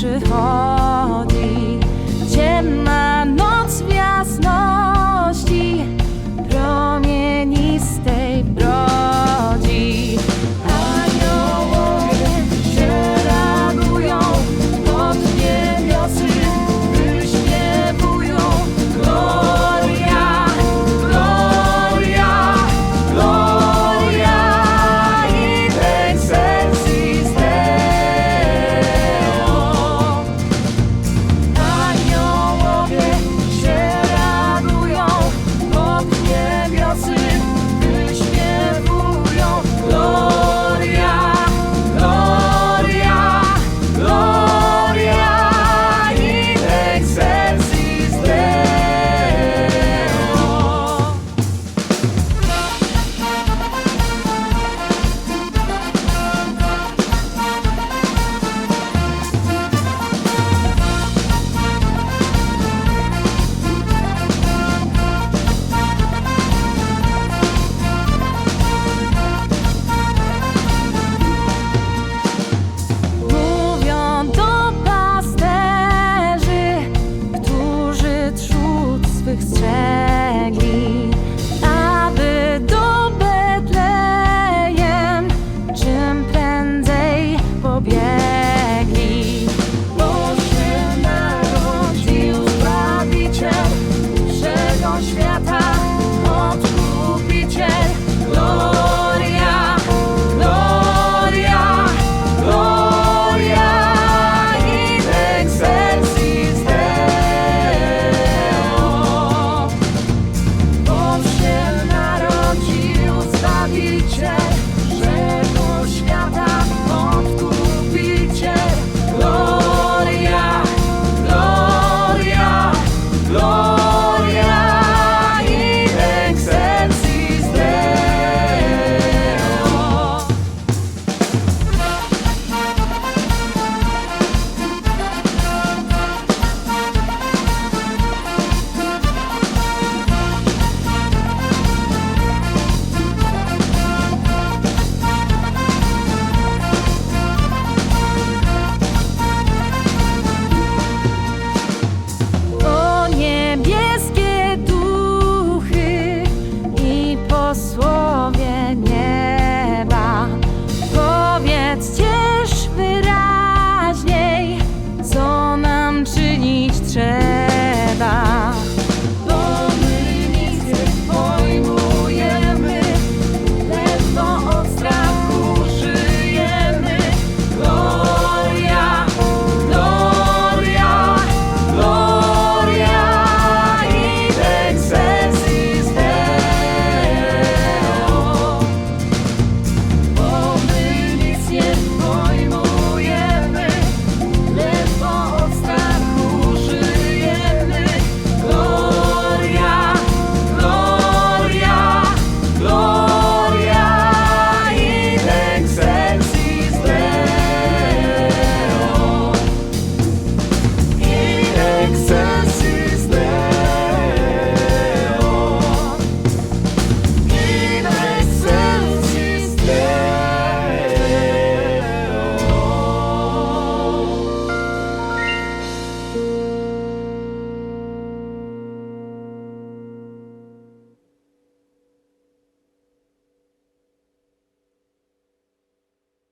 时候。naszych strzegli, aby do Betlejem czym prędzej pobiegli. Bo się narodził Zbawiciel wszego świata. future.